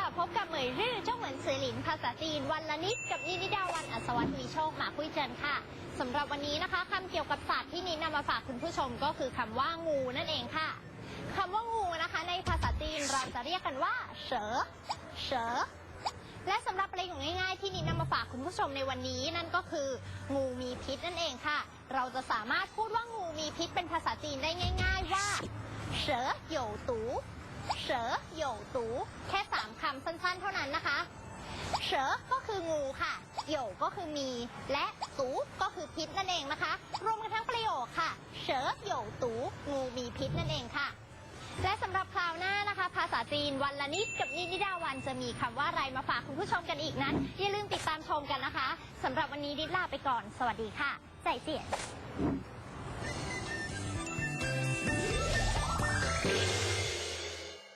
ค่ะ พบกับเหมยรื่อเจ้าเหมือนสือหลินภาษาจีนวันละนิดกับนินิดาวันอัศวรรษมีโชคหมาคุยเจินค่ะสำหรับวันนี้นะคะคำเกี่ยวกับสัตว์ที่นิดนำมาฝากคุณผู้ชมก็คือคำว่างูนั่นเองค่ะคำว่างูนะคะ ในภาษาจีนเราจะเรียกกันว่าเฉอเฉอและสำหรับประโยคง่ายๆ ที่นิดนำมาฝากคุณผู้ชมในวันนี้นั่นก็คือ งูมีพิษนั่นเองค่ะ เราจะสามารถพูดว่างูมีพิษเป็นภาษาจีนได้ง่าย ๆ ว่าเฉอหยวตูเฉอหยวตูแค่ำสั้นๆ เท่านั้นนะคะเฉอก็คืองูค่ะเหยวก็คือมี และตูก็คือพิษนั่นเองนะคะ รวมกันทั้งประโยคค่ะเฉอเหยวตูงูมีพิษนั่นเองค่ะ และสำหรับคราวหน้านะคะ ภาษาจีนวันละนิดกับนิดนิดาวันจะมีคำว่าอะไรมาฝากคุณผู้ชมกันอีกนั้น อย่าลืมติดตามชมกันนะคะสำหรับวันนี้ดิดลาไปก่อน สวัสดีค่ะ ใจเสีย